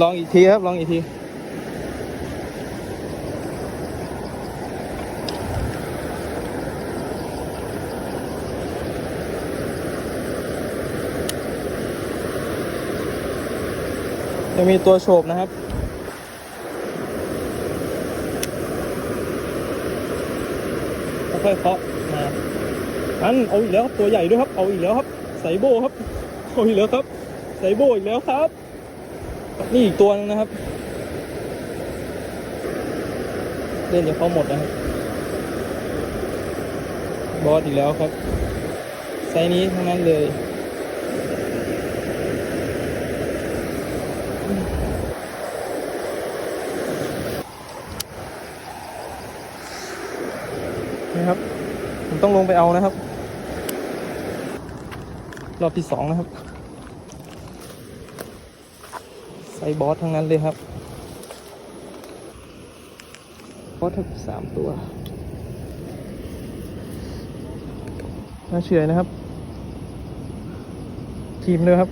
ลองอีกทีครับ ลองอีกที จะมีตัวโฉบนะครับค่อยๆเคาะมาอันเอาอีกแล้วครับตัวใหญ่ด้วยครับ เอาอีกแล้วครับ ใส่โบครับ เอาอีกแล้วครับ ใส่โบอีกแล้วครับ นี่อีกตัวหนึงนะครับ เล่นจะเขาหมดนะครับ บอสอีกแล้วครับ ไซนี้ทั้งนั้นเลย นะครับ ผมต้องลงไปเอานะครับ รอบที่สองนะครับ ไซบอสทั้งนั้นเลยครับบอสทั้งสามตัว น่าเชื่อนะครับ ทีมเลยครับ